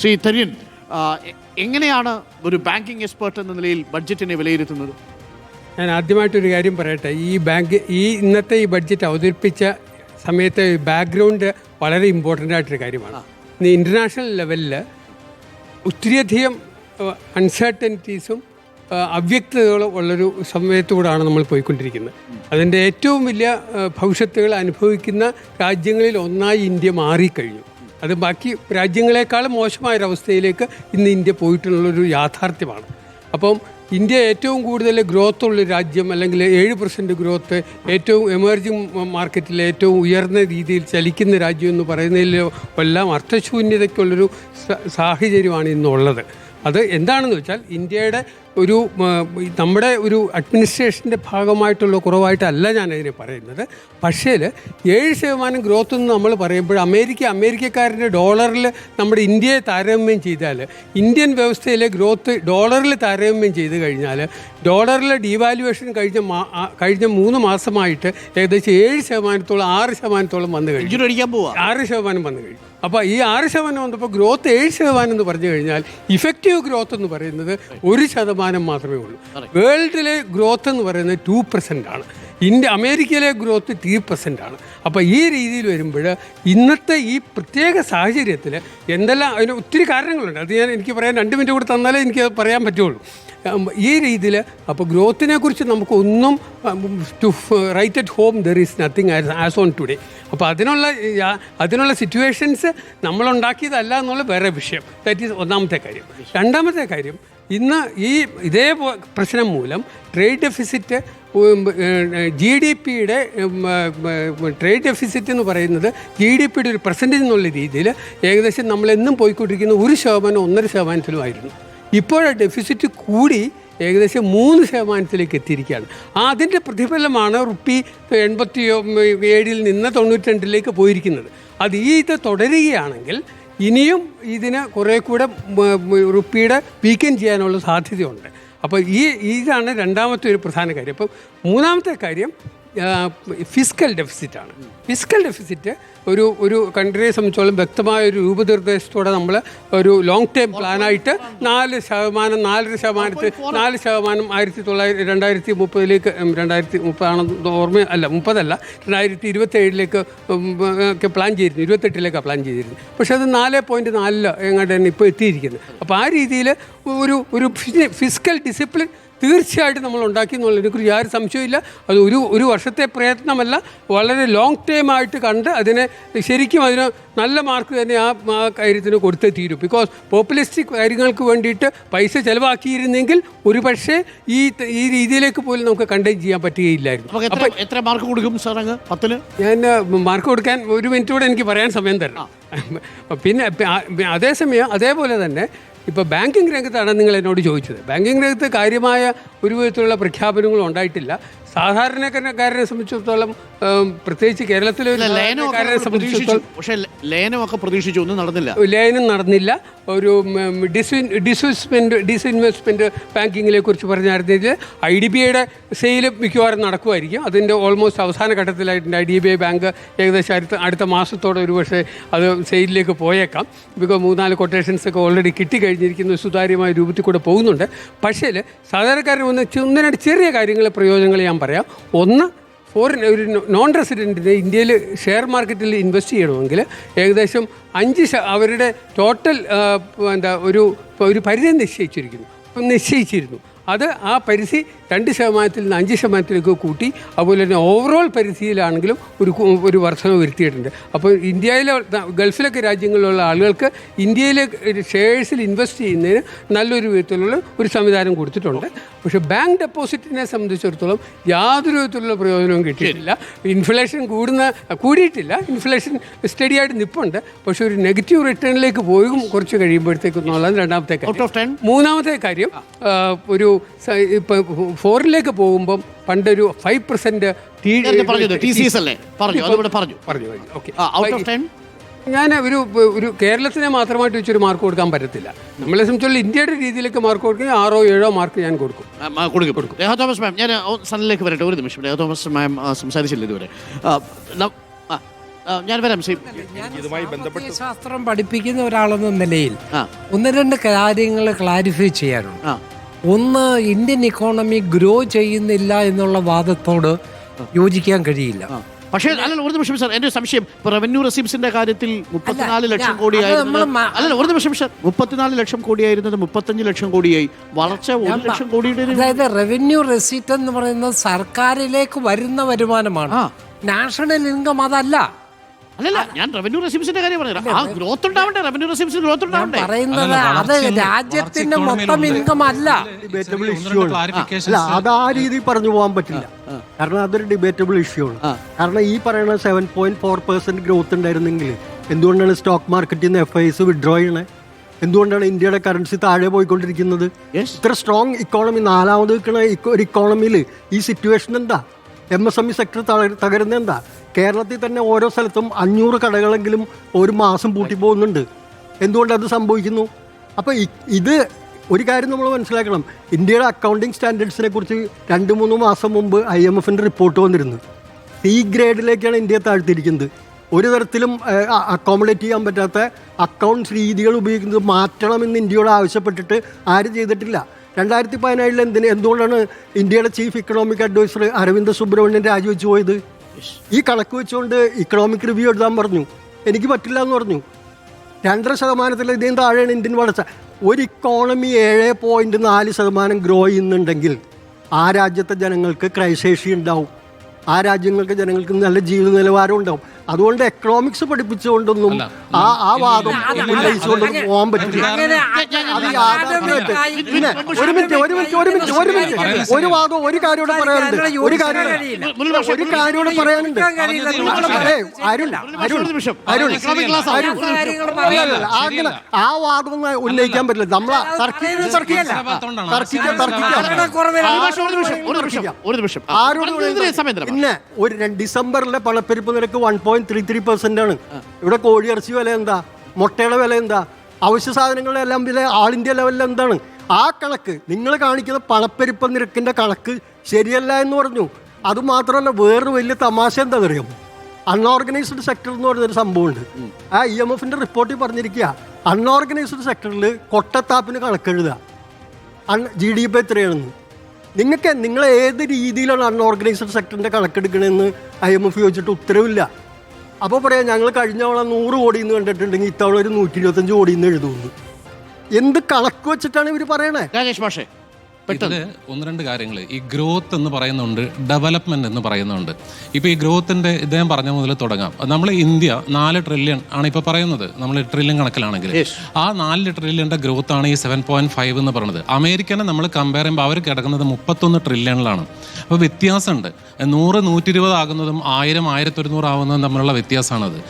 ശ്രീ തര്യൻ എങ്ങനെയാണ് ഒരു banking expert എന്ന നിലയിൽ ബഡ്ജറ്റിനെ വിലയിരുത്തുന്നത്? ഞാൻ ആദ്യമായിട്ടൊരു കാര്യം പറയട്ടെ. ഈ ബാങ്ക് ഈ ഇന്നത്തെ ഈ ബഡ്ജറ്റ് അവതരിപ്പിച്ച സമയത്തെ ബാക്ക്ഗ്രൗണ്ട് വളരെ ഇമ്പോർട്ടന്റ് ആയിട്ടൊരു കാര്യമാണ്. ഇന്ന് ഇന്റർനാഷണൽ ലെവലിൽ ഒത്തിരിയധികം അൺസർട്ടനിറ്റീസും അവ്യക്തതകളും ഉള്ളൊരു സമയത്തുകൂടാണ് നമ്മൾ പോയിക്കൊണ്ടിരിക്കുന്നത്. അതിന്റെ ഏറ്റവും വലിയ ഭവിഷ്യത്തുകൾ അനുഭവിക്കുന്ന രാജ്യങ്ങളിൽ ഒന്നായി ഇന്ത്യ മാറിക്കഴിഞ്ഞു. അത് ബാക്കി രാജ്യങ്ങളെക്കാളും മോശമായൊരവസ്ഥയിലേക്ക് ഇന്ന് ഇന്ത്യ പോയിട്ടുള്ളൊരു യാഥാർത്ഥ്യമാണ്. അപ്പം ഇന്ത്യ ഏറ്റവും കൂടുതൽ ഗ്രോത്ത് ഉള്ള രാജ്യം അല്ലെങ്കിൽ ഏഴ് പെർസെന്റ് ഗ്രോത്ത് ഏറ്റവും എമർജിങ് മാർക്കറ്റിൽ ഏറ്റവും ഉയർന്ന രീതിയിൽ ചലിക്കുന്ന രാജ്യം എന്ന് പറയുന്നതിൽ എല്ലാം അർത്ഥശൂന്യതയ്ക്കുള്ളൊരു സാഹചര്യമാണ് ഇന്നുള്ളത്. അത് എന്താണെന്ന് വെച്ചാൽ ഇന്ത്യയുടെ ഒരു നമ്മുടെ ഒരു അഡ്മിനിസ്ട്രേഷന്റെ ഭാഗമായിട്ടുള്ള കുറവായിട്ടല്ല ഞാൻ അതിനെ പറയുന്നത്. പക്ഷേ ഏഴ് ശതമാനം ഗ്രോത്ത് എന്ന് നമ്മൾ പറയുമ്പോൾ അമേരിക്ക അമേരിക്കക്കാരന്റെ ഡോളറിൽ നമ്മുടെ ഇന്ത്യയെ താരതമ്യം ചെയ്താൽ ഇന്ത്യൻ വ്യവസ്ഥയിലെ ഗ്രോത്ത് ഡോളറിൽ താരതമ്യം ചെയ്ത് കഴിഞ്ഞാൽ ഡോളറിലെ ഡീവാലുവേഷൻ കഴിഞ്ഞ കഴിഞ്ഞ മൂന്ന് മാസമായിട്ട് ഏകദേശം ഏഴ് ശതമാനത്തോളം ആറ് ശതമാനത്തോളം വന്നു കഴിഞ്ഞു. ആറ് ശതമാനം വന്നു കഴിഞ്ഞു. അപ്പോൾ ഈ ആറ് ശതമാനം വന്നപ്പോൾ ഗ്രോത്ത് ഏഴ് ശതമാനം എന്ന് പറഞ്ഞു കഴിഞ്ഞാൽ ഇഫക്റ്റീവ് ഗ്രോത്ത് എന്ന് പറയുന്നത് ഒരു ശതമാനം മാത്രമേ ഉള്ളൂ. വേൾഡിലെ ഗ്രോത്ത് എന്ന് പറയുന്നത് ടു പെർസെന്റ് ആണ്. ഇന്ത്യ അമേരിക്കയിലെ ഗ്രോത്ത് ത്രീ പെർസെന്റ് ആണ്. അപ്പോൾ ഈ രീതിയിൽ വരുമ്പോൾ ഇന്നത്തെ ഈ പ്രത്യേക സാഹചര്യത്തിൽ എന്തെല്ലാം അതിന് ഒത്തിരി കാരണങ്ങളുണ്ട്. അത് ഞാൻ എനിക്ക് പറയാൻ രണ്ട് മിനിറ്റ് കൂടി തന്നാലേ എനിക്ക് പറയാൻ പറ്റുള്ളൂ. ഈ രീതിയിൽ അപ്പോൾ ഗ്രോത്തിനെ കുറിച്ച് നമുക്കൊന്നും to write at home there is nothing as on today അപ്പോൾ അതിനുള്ള അതിനുള്ള സിറ്റുവേഷൻസ് നമ്മളുണ്ടാക്കിയതല്ല എന്നുള്ള വേറെ വിഷയം. ദാറ്റ് ഈസ് ഒന്നാമത്തെ കാര്യം. രണ്ടാമത്തെ കാര്യം ഇന്ന് ഈ ഇതേ പ്രശ്നം മൂലം ട്രേഡ് ഡെഫിസിറ്റ് ജി ഡി പിയുടെ ട്രേഡ് ഡെഫിസിറ്റ് എന്ന് പറയുന്നത് ജി ഡി പിയുടെ ഒരു പെർസെന്റേജ് എന്നുള്ള രീതിയിൽ ഏകദേശം നമ്മളെന്നും പോയിക്കൊണ്ടിരിക്കുന്ന ഒരു ശതമാനം ഒന്നര ശതമാനത്തിലുമായിരുന്നു ഇപ്പോഴാ ഡെഫിസിറ്റ് കൂടി ഏകദേശം മൂന്ന് ശതമാനത്തിലേക്ക് എത്തിയിരിക്കുകയാണ്. അതിന്റെ പ്രതിഫലമാണ് റുപ്പി എൺപത്തി ഏഴിൽ നിന്ന് തൊണ്ണൂറ്റി രണ്ടിലേക്ക് പോയിരിക്കുന്നത്. അത് ഈ ഇത് തുടരുകയാണെങ്കിൽ ഇനിയും ഇതിന് കുറേ കൂടെ റുപ്പിയുടെ വീക്കൻ ചെയ്യാനുള്ള സാധ്യതയുണ്ട്. അപ്പോൾ ഈ ഇതാണ് രണ്ടാമത്തെ ഒരു പ്രധാന കാര്യം. അപ്പം മൂന്നാമത്തെ കാര്യം ഫിസിക്കൽ ഡെഫിസിറ്റാണ് ഫിസിക്കൽ ഡെഫിസിറ്റ് ഒരു ഒരു കൺട്രിയെ സംബന്ധിച്ചോളം വ്യക്തമായ ഒരു രൂപനിർദ്ദേശത്തോടെ നമ്മൾ ഒരു ലോങ് ടേം പ്ലാനായിട്ട് നാല് ശതമാനം നാലര ശതമാനത്തിൽ നാല് ശതമാനം ആയിരത്തി തൊള്ളായിരത്തി രണ്ടായിരത്തി മുപ്പതിലേക്ക് രണ്ടായിരത്തി മുപ്പതാണെന്ന് ഓർമ്മ അല്ല മുപ്പതല്ല രണ്ടായിരത്തി ഇരുപത്തി ഏഴിലേക്ക് ഒക്കെ പ്ലാൻ ചെയ്തിരുന്നു ഇരുപത്തെട്ടിലേക്കാണ് പ്ലാൻ ചെയ്തിരുന്നു പക്ഷേ അത് നാല് പോയിന്റ് നാലിൽ എങ്ങോട്ടാണ് ഇപ്പോൾ എത്തിയിരിക്കുന്നത് അപ്പോൾ ആ രീതിയിൽ ഒരു ഒരു ഫിസിക്കൽ ഡിസിപ്ലിൻ തീർച്ചയായിട്ടും നമ്മൾ ഉണ്ടാക്കി എന്നുള്ളതിനെക്കുറിച്ച് യാതൊരു സംശയമില്ല അത് ഒരു ഒരു വർഷത്തെ പ്രയത്നമല്ല. വളരെ ലോങ് ടൈം ആയിട്ട് കണ്ട് അതിനെ ശരിക്കും അതിന് നല്ല മാർക്ക് തന്നെ ആ ആ കാര്യത്തിന് കൊടുത്തേ തീരും ബിക്കോസ് പോപ്പുലിസ്റ്റിക് കാര്യങ്ങൾക്ക് വേണ്ടിയിട്ട് പൈസ ചിലവാക്കിയിരുന്നെങ്കിൽ ഒരു പക്ഷേ ഈ ഈ രീതിയിലേക്ക് പോലും നമുക്ക് കണ്ടെയ്ൻ ചെയ്യാൻ പറ്റുകയില്ലായിരുന്നു. എത്ര മാർക്ക് കൊടുക്കും സാർ അങ്ങ്? പത്തിന്? ഞാൻ മാർക്ക് കൊടുക്കാൻ ഒരു മിനിറ്റ് കൂടെ എനിക്ക് പറയാൻ സമയം തരണം. പിന്നെ അതേസമയം അതേപോലെ തന്നെ ഇപ്പോൾ ബാങ്കിങ് രംഗത്താണ് നിങ്ങൾ എന്നോട് ചോദിച്ചത്. ബാങ്കിങ് രംഗത്ത് കാര്യമായ ഒരു വിധത്തിലുള്ള പ്രഖ്യാപനങ്ങളും ഉണ്ടായിട്ടില്ല. സാധാരണക്കാരനെ സംബന്ധിച്ചിടത്തോളം പ്രത്യേകിച്ച് കേരളത്തിലെ പക്ഷേ ലയനമൊക്കെ പ്രതീക്ഷിച്ചു ഒന്നും നടന്നില്ല. ലയനം നടന്നില്ല. ഒരു ഡിസ്ഇൻവെസ്റ്റ്മെന്റ് ഡിസ്ഇൻവെസ്റ്റ്മെന്റ് ബാങ്കിങ്ങിനെ കുറിച്ച് പറഞ്ഞായിരുന്നെങ്കിൽ ഐ ഡി ബി ഐയുടെ സെയിൽ മിക്കവാറും നടക്കുമായിരിക്കും. അതിന്റെ ഓൾമോസ്റ്റ് അവസാന ഘട്ടത്തിലായിട്ടുണ്ട് I D B I bank ഏകദേശം അടുത്ത അടുത്ത മാസത്തോടെ ഒരു പക്ഷേ അത് സെയിലിലേക്ക് പോയേക്കാം. ബിക്കോസ് മൂന്നാൽ കൊട്ടേഷൻസ് ഒക്കെ ഓൾറെഡി കിട്ടിക്കഴിഞ്ഞിരിക്കുന്ന. സുതാര്യമായ രൂപത്തിൽ കൂടെ പോകുന്നുണ്ട്. പക്ഷേ സാധാരണക്കാരൻ ഒന്ന് ഒന്ന് രണ്ട് ചെറിയ കാര്യങ്ങൾ പ്രയോജനങ്ങൾ ഞാൻ പറയാം. ഒന്ന് ഫോറിൻ ഒരു നോൺ റെസിഡന്റിന് ഇന്ത്യയിൽ ഷെയർ മാർക്കറ്റിൽ ഇൻവെസ്റ്റ് ചെയ്യണമെങ്കിൽ ഏകദേശം അഞ്ച് അവരുടെ ടോട്ടൽ എന്താ ഒരു ഒരു പരിധി നിശ്ചയിച്ചിരിക്കുന്നു. നിശ്ചയിച്ചിരുന്നു. അത് ആ പരിധി രണ്ട് ശതമാനത്തിൽ നിന്ന് അഞ്ച് ശതമാനത്തിലേക്ക് കൂട്ടി അതുപോലെ തന്നെ ഓവറോൾ പരിധിയിലാണെങ്കിലും ഒരു ഒരു വർധന വരുത്തിയിട്ടുണ്ട്. അപ്പോൾ ഇന്ത്യയിലെ ഗൾഫിലൊക്കെ രാജ്യങ്ങളിലുള്ള ആളുകൾക്ക് ഇന്ത്യയിലെ ഷെയർസിൽ ഇൻവെസ്റ്റ് ചെയ്യുന്നതിന് നല്ലൊരു വിധത്തിലുള്ള ഒരു സംവിധാനം കൊടുത്തിട്ടുണ്ട്. പക്ഷേ ബാങ്ക് ഡെപ്പോസിറ്റിനെ സംബന്ധിച്ചിടത്തോളം യാതൊരു വിധത്തിലുള്ള പ്രയോജനവും കിട്ടിയിട്ടില്ല. ഇൻഫ്ലേഷൻ കൂടുന്ന കൂടിയിട്ടില്ല. ഇൻഫ്ലേഷൻ സ്റ്റഡി ആയിട്ട് നിപ്പുണ്ട്. പക്ഷേ ഒരു നെഗറ്റീവ് റിട്ടേണിലേക്ക് പോകും കുറച്ച് കഴിയുമ്പോഴത്തേക്കും എന്നുള്ളതാണ് രണ്ടാമത്തെ ഔട്ട് കാര്യം മൂന്നാമത്തെ കാര്യം ഒരു ഇപ്പം ഫോറിലേക്ക് പോകുമ്പം പണ്ടൊരു ഫൈവ് പെർസെന്റ് ഞാൻ ഒരു ഒരു കേരളത്തിനെ മാത്രമായിട്ട് വെച്ചൊരു മാർക്ക് കൊടുക്കാൻ പറ്റത്തില്ല. നമ്മളെ സംബന്ധിച്ചുള്ള ഇന്ത്യയുടെ രീതിയിലേക്ക് മാർക്ക് കൊടുക്കുക ആറോ ഏഴോ മാർക്ക് ഞാൻ കൊടുക്കും. കൊടുക്കും. തോമസ് മാം ഞാൻ സണ്ണിലേക്ക് വരട്ടെ ഒരു നിമിഷം. രേഖ തോമസ് മാം സംസാരിച്ചില്ല ഇതുവരെ. ഞാൻ വരാം ഇതുമായി ബന്ധപ്പെട്ട് ശാസ്ത്രം പഠിപ്പിക്കുന്ന ഒരാളെന്ന നിലയിൽ ഒന്ന് രണ്ട് കാര്യങ്ങൾ ക്ലാരിഫൈ ചെയ്യാനുണ്ട്. ആ. ഒന്ന് ഇന്ത്യൻ ഇക്കോണമി ഗ്രോ ചെയ്യുന്നില്ല എന്നുള്ള വാദത്തോട് യോജിക്കാൻ കഴിയില്ല. പക്ഷേ അല്ലല്ല ഒരു നിമിഷം സാർ. എന്റെ സംശയം. റവന്യൂ റെസിപ്റ്റ്സിന്റെ കാര്യത്തിൽ മുപ്പത്തിനാല് ലക്ഷം കോടിയായിരുന്നു അല്ലല്ല ഒരു നിമിഷം സാർ. മുപ്പത്തിനാല് ലക്ഷം കോടിയായിരുന്നത് മുപ്പത്തഞ്ച് ലക്ഷം കോടിയായി. വളർച്ച ഒരു ലക്ഷം കോടിയുടെ അതായത് റവന്യൂ റെസീറ്റ് എന്ന് പറയുന്നത് സർക്കാരിലേക്ക് വരുന്ന വരുമാനമാണ്. നാഷണൽ ഇൻകം അതല്ല. അല്ലല്ല ഞാൻ റവന്യൂ റെസിപ്സിന്റെ കാര്യം പറഞ്ഞത് ആ ഗ്രോത്ത് ഉണ്ടാവണ്ടേ? റവന്യൂ റെസിപ്റ്റ്സിൽ ഗ്രോത്ത് ഉണ്ടാവണ്ടേ? പറയുന്നത് അത് രാജ്യത്തിന്റെ മൊത്തം ഇൻകം അല്ല. Debatable issue. അല്ല അത് ആ രീതിയിൽ പറഞ്ഞു പോകാൻ പറ്റില്ല. കാരണം അതൊരു ഡിബേറ്റബിൾ ഇഷ്യൂ ആണ്. കാരണം ഈ പറയുന്ന seven point four percent growth ഉണ്ടായിരുന്നെങ്കിൽ എന്തുകൊണ്ടാണ് സ്റ്റോക്ക് മാർക്കറ്റിൽ നിന്ന് എഫ് ഐ എസ് വിഡ്രോ ചെയ്യണേ? എന്തുകൊണ്ടാണ് ഇന്ത്യയുടെ കറൻസി താഴെ പോയിക്കൊണ്ടിരിക്കുന്നത്? ഇത്ര സ്ട്രോങ് ഇക്കോണമി നാലാമത് നിൽക്കുന്ന ഒരു ഇക്കോണമിയിൽ ഈ സിറ്റുവേഷൻ എന്താ? M S M E sector തകരുന്ന എന്താ കേരളത്തിൽ തന്നെ ഓരോ സ്ഥലത്തും അഞ്ഞൂറ് കടകളെങ്കിലും ഒരു മാസം പൂട്ടി പോകുന്നുണ്ട്. എന്തുകൊണ്ട് അത് സംഭവിക്കുന്നു? അപ്പോൾ ഇത് ഒരു കാര്യം നമ്മൾ മനസ്സിലാക്കണം. ഇന്ത്യയുടെ അക്കൗണ്ടിങ് സ്റ്റാൻഡേർഡ്സിനെ കുറിച്ച് രണ്ട് മൂന്ന് മാസം മുമ്പ് ഐ എം എഫിന്റെ റിപ്പോർട്ട് വന്നിരുന്നു. സി ഗ്രേഡിലേക്കാണ് ഇന്ത്യയെ താഴ്ത്തിയിരിക്കുന്നത്. ഒരു തരത്തിലും അക്കോമഡേറ്റ് ചെയ്യാൻ പറ്റാത്ത അക്കൗണ്ട്സ് രീതികൾ ഉപയോഗിക്കുന്നത് മാറ്റണമെന്ന് ഇന്ത്യയോട് ആവശ്യപ്പെട്ടിട്ട് ആരും ചെയ്തിട്ടില്ല. രണ്ടായിരത്തി പതിനേഴിൽ എന്തിന്? എന്തുകൊണ്ടാണ് ഇന്ത്യയുടെ chief economic adviser Arvind Subramanian രാജിവെച്ച് പോയത്? ഈ കണക്ക് വെച്ചുകൊണ്ട് ഇക്കണോമിക് റിവ്യൂ എഴുതാൻ പറഞ്ഞു. എനിക്ക് പറ്റില്ല എന്ന് പറഞ്ഞു. രണ്ടര ശതമാനത്തിൽ ഇതിന് താഴെയാണ് ഇന്ത്യൻ വളർച്ച. ഒരു ഇക്കോണമി ഏഴ് പോയിന്റ് നാല് ശതമാനം ഗ്രോ ചെയ്യുന്നുണ്ടെങ്കിൽ ആ രാജ്യത്തെ ജനങ്ങൾക്ക് ക്രയശേഷി ഉണ്ടാവും. ആ രാജ്യങ്ങൾക്ക് ജനങ്ങൾക്ക് നല്ല ജീവിത നിലവാരം ഉണ്ടാവും. അതുകൊണ്ട് എക്കണോമിക്സ് പഠിപ്പിച്ചുകൊണ്ടൊന്നും ആ ആ വാദം ഉന്നയിച്ചുകൊണ്ടൊന്നും പോകാൻ പറ്റില്ല അത് യാഥാർത്ഥ്യമായിട്ട് പിന്നെ ഒരു മിനിറ്റ് ഒരു മിനിറ്റ് ഒരു മിനിറ്റ് ഒരു മിനിറ്റ് ഒരു വാദം ഒരു കാര്യം കൂടെ പറയാനുണ്ട് ഒരു കാര്യം ഒരു കാര്യം പറയാനുണ്ട് അരുൺ അരുൺ ഒരു നിമിഷം. അരുൺ. അരുൺ അങ്ങനെ ആ വാദം ഉന്നയിക്കാൻ പറ്റില്ല നമ്മളെ തർക്കിച്ച് തർക്കിക്കാം തർക്കിക്കാം തർക്കിക്കാം അഭിഭാഷകൻ ഒരു ഒരു നിമിഷം ഒരു നിമിഷം ആ, ആരോട്. പിന്നെ ഒരു ഡിസംബറിലെ പണപ്പെരുപ്പ് നിരക്ക് one point three three percent ആണ്. ഇവിടെ കോഴിയിറച്ചി വില എന്താ? മുട്ടയുടെ വില എന്താ? അവശ്യ സാധനങ്ങളുടെ എല്ലാം വില ആൾ ഇന്ത്യ ലെവലിൽ എന്താണ്? ആ കണക്ക് നിങ്ങൾ കാണിക്കുന്ന പണപ്പെരുപ്പ നിരക്കിന്റെ കണക്ക് ശരിയല്ല എന്ന് പറഞ്ഞു. അതുമാത്രമല്ല വേറൊരു വലിയ തമാശ എന്താ അറിയാമോ അൺഓർഗനൈസ്ഡ് സെക്ടർ എന്ന് പറയുന്നൊരു സംഭവമുണ്ട്. ആ ഇ എം എഫിന്റെ റിപ്പോർട്ടിൽ പറഞ്ഞിരിക്കുക. അൺഓർഗനൈസ്ഡ് സെക്ടറിൽ കൊട്ടത്താപ്പിന് കണക്കെഴുതുക അൺ ജി ഡി പി എത്രയാണെന്ന്. നിങ്ങൾക്ക് നിങ്ങൾ ഏത് രീതിയിലാണ് അൺഓർഗനൈസ്ഡ് സെക്ടറിന്റെ കണക്കെടുക്കണമെന്ന് ഐ എം എഫ് ചോദിച്ചിട്ട് ഉത്തരവില്ല. അപ്പോൾ പറയാം ഞങ്ങൾ കഴിഞ്ഞ തവണ നൂറ് കോടി എന്ന് കണ്ടിട്ടുണ്ടെങ്കിൽ ഇത്തവണ ഒരു നൂറ്റി ഇരുപത്തഞ്ച് കോടി എന്ന് എഴുതുന്നു. എന്ത് കണക്ക് വെച്ചിട്ടാണ് ഇവർ പറയണേ? രാജേഷ് മാഷേ ഇതിൽ ഒന്ന് രണ്ട് കാര്യങ്ങൾ ഈ ഗ്രോത്ത് എന്ന് പറയുന്നുണ്ട് ഡെവലപ്മെന്റ് എന്ന് പറയുന്നുണ്ട്. ഇപ്പൊ ഈ ഗ്രോത്തിന്റെ ഇദ്ദേഹം പറഞ്ഞ മുതൽ തുടങ്ങാം. നമ്മൾ ഇന്ത്യ നാല് ട്രില്യൺ ആണ് ഇപ്പൊ പറയുന്നത്. നമ്മൾ ട്രില്യൺ കണക്കിലാണെങ്കിൽ ആ നാല് ട്രില്യന്റെ ഗ്രോത്ത് ആണ് ഈ സെവൻ പോയിന്റ് ഫൈവ് എന്ന് പറയുന്നത്. അമേരിക്കനെ നമ്മൾ കമ്പയർ ചെയ്യുമ്പോൾ അവർ കിടക്കുന്നത് മുപ്പത്തൊന്ന് ട്രില്യണിലാണ് അപ്പോൾ വ്യത്യാസമുണ്ട് നൂറ് നൂറ്റി ഇരുപതാകുന്നതും ആയിരം ആയിരത്തി ഒരുന്നൂറ് ആകുന്നതും തമ്മിലുള്ള വ്യത്യാസമാണത്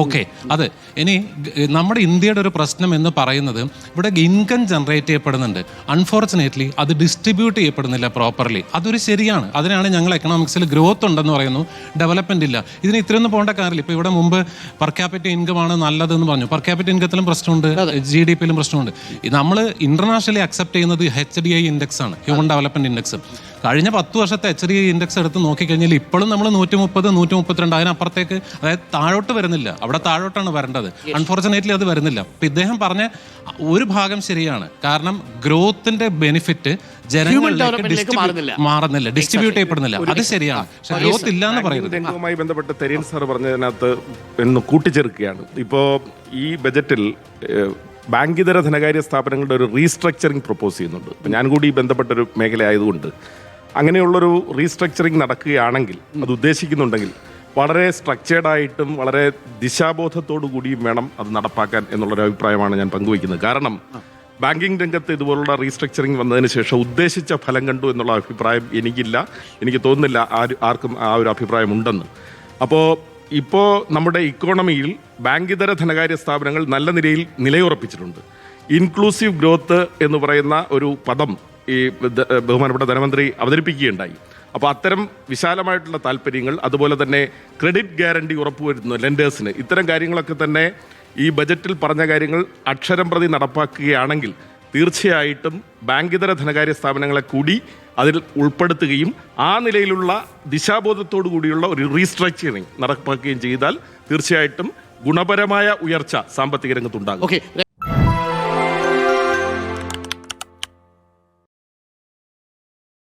ഓക്കെ. അതെ ഇനി നമ്മുടെ ഇന്ത്യയുടെ ഒരു പ്രശ്നം എന്ന് പറയുന്നത് ഇവിടെ ഇൻകം ജനറേറ്റ് ചെയ്യപ്പെടുന്നുണ്ട്. അൺഫോർച്ചുനേറ്റ്ലി അത് ഡിസ്ട്രിബ്യൂട്ട് ചെയ്യപ്പെടുന്നില്ല പ്രോപ്പർലി അതൊരു ശരിയാണ്. അതിനാണ് ഞങ്ങൾ എക്കണോമിക്സിൽ ഗ്രോത്ത് ഉണ്ടെന്ന് പറയുന്നു. ഡെവലപ്മെന്റ് ഇല്ല. ഇതിന് ഇത്രയൊന്നും പോകേണ്ട കാര്യമില്ല. ഇപ്പോൾ ഇവിടെ മുമ്പ് പെർ ക്യാപിറ്റൽ ഇൻകം ആണ് നല്ലതെന്ന് പറഞ്ഞു. പെർ ക്യാപിറ്റൽ ഇൻകത്തിലും പ്രശ്നമുണ്ട്. ജി ഡി പിയിലും പ്രശ്നമുണ്ട്. നമ്മൾ ഇന്റർനാഷണലി അക്സെപ്റ്റ് ചെയ്യുന്നത് എച്ച് ഡി ഐ ഇൻഡെക്സ് ആണ്. ഹ്യൂമൻ ഡെവലപ്മെന്റ് ഇൻഡെക്സ് കഴിഞ്ഞ പത്ത് വർഷത്തെ എച്ച് ഡി ഇൻഡെക്സ് എടുത്ത് നോക്കിക്കഴിഞ്ഞാൽ ഇപ്പോഴും നമ്മൾ നൂറ്റി മുപ്പത് നൂറ്റി മുപ്പത്തിരണ്ട് അതിനപ്പുറത്തേക്ക് അതായത് താഴോട്ട് വരുന്നില്ല. അവിടെ താഴോട്ടാണ് വരേണ്ടത്. അൺഫോർച്ചുനേറ്റ്ലി അത് വരുന്നില്ല. അപ്പം ഇദ്ദേഹം പറഞ്ഞ ഒരു ഭാഗം ശരിയാണ്. കാരണം ഗ്രോത്തിന്റെ ബെനിഫിറ്റ് ജനങ്ങളിലേക്ക് മാറുന്നില്ല. മാറുന്നില്ല. ഡിസ്ട്രിബ്യൂട്ട് ചെയ്യപ്പെടുന്നില്ല. അത് ശരിയാണ്. പക്ഷെ ഗ്രോത്ത് ഇല്ല എന്ന് പറയുന്നത് രംഗവുമായി ബന്ധപ്പെട്ട് തെരീൻ സാർ പറഞ്ഞതിനകത്ത് എന്ന് കൂട്ടിച്ചേർക്കുകയാണ്. ഇപ്പോൾ ഈ ബജറ്റിൽ ബാങ്കിതര ധനകാര്യ സ്ഥാപനങ്ങളുടെ ഒരു റീസ്ട്രക്ചറിങ് പ്രപ്പോസ് ചെയ്യുന്നുണ്ട്. ഇപ്പം ഞാൻ കൂടി ബന്ധപ്പെട്ട ബന്ധപ്പെട്ടൊരു മേഖലയായതുകൊണ്ട്. അങ്ങനെയുള്ളൊരു റീസ്ട്രക്ചറിങ് നടക്കുകയാണെങ്കിൽ അത് ഉദ്ദേശിക്കുന്നുണ്ടെങ്കിൽ വളരെ സ്ട്രക്ചേർഡായിട്ടും വളരെ ദിശാബോധത്തോടു കൂടിയും വേണം അത് നടപ്പാക്കാൻ എന്നുള്ളൊരു അഭിപ്രായമാണ് ഞാൻ പങ്കുവയ്ക്കുന്നത്. കാരണം ബാങ്കിങ് രംഗത്ത് ഇതുപോലുള്ള റീസ്ട്രക്ചറിങ് വന്നതിന് ശേഷം ഉദ്ദേശിച്ച ഫലം കണ്ടു എന്നുള്ള അഭിപ്രായം എനിക്കില്ല. എനിക്ക് തോന്നുന്നില്ല ആർക്കും ആ ഒരു അഭിപ്രായം ഉണ്ടെന്ന് അപ്പോൾ ഇപ്പോൾ നമ്മുടെ ഇക്കോണമിയിൽ ബാങ്കിതര ധനകാര്യ സ്ഥാപനങ്ങൾ നല്ല നിലയിൽ നിലയുറപ്പിച്ചിട്ടുണ്ട്. ഇൻക്ലൂസീവ് ഗ്രോത്ത് എന്ന് പറയുന്ന ഒരു പദം ഈ ബഹുമാനപ്പെട്ട ധനമന്ത്രി അവതരിപ്പിക്കുകയുണ്ടായി. അപ്പോൾ അത്തരം വിശാലമായിട്ടുള്ള താല്പര്യങ്ങൾ അതുപോലെ തന്നെ ക്രെഡിറ്റ് ഗ്യാരണ്ടി ഉറപ്പുവരുത്തുന്ന ലെൻഡേഴ്സിന് ഇത്തരം കാര്യങ്ങളൊക്കെ തന്നെ ഈ ബജറ്റിൽ പറഞ്ഞ കാര്യങ്ങൾ അക്ഷരം പ്രതി നടപ്പാക്കുകയാണെങ്കിൽ തീർച്ചയായിട്ടും ബാങ്കിതര ധനകാര്യ സ്ഥാപനങ്ങളെ കൂടി അതിൽ ഉൾപ്പെടുത്തുകയും ആ നിലയിലുള്ള ദിശാബോധത്തോടു കൂടിയുള്ള ഒരു റീസ്ട്രക്ചറിങ് നടപ്പാക്കുകയും ചെയ്താൽ തീർച്ചയായിട്ടും ഗുണപരമായ ഉയർച്ച സാമ്പത്തിക രംഗത്തുണ്ടാകും.